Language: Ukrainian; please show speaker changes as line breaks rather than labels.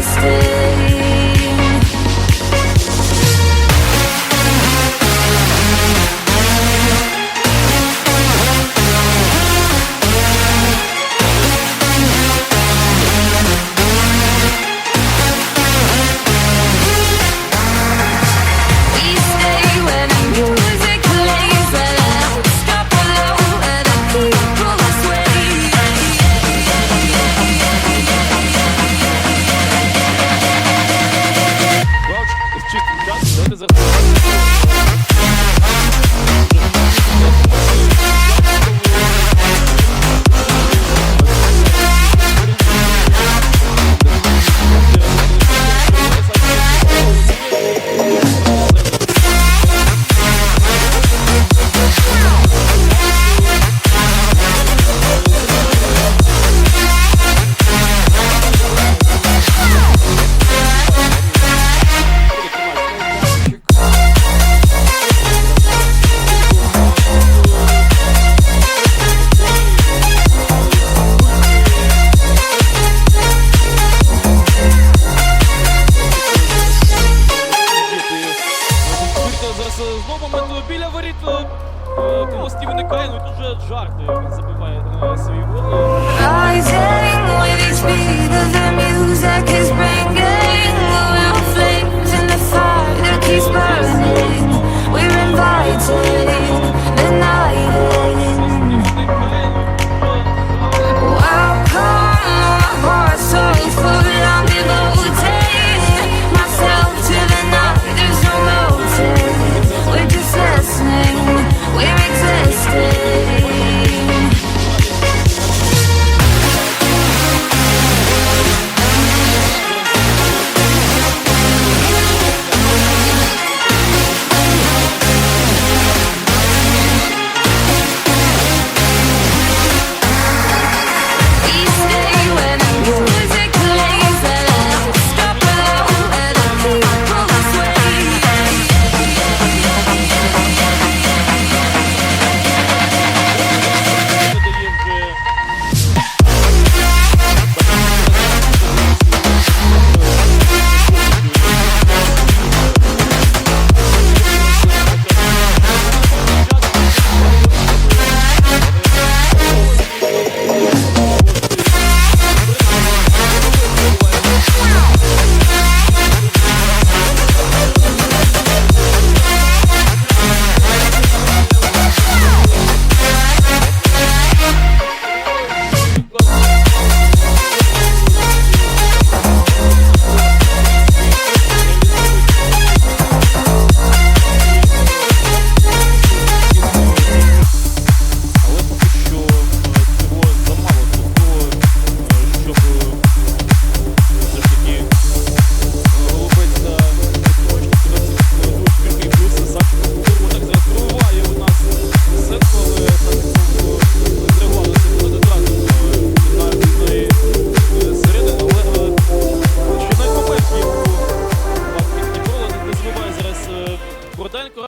wasted kızı е, Колоски виникає, ну і тут вже жарт, Він забиває е, свої голи.
Rising with each beat of the music is bringing Botânico?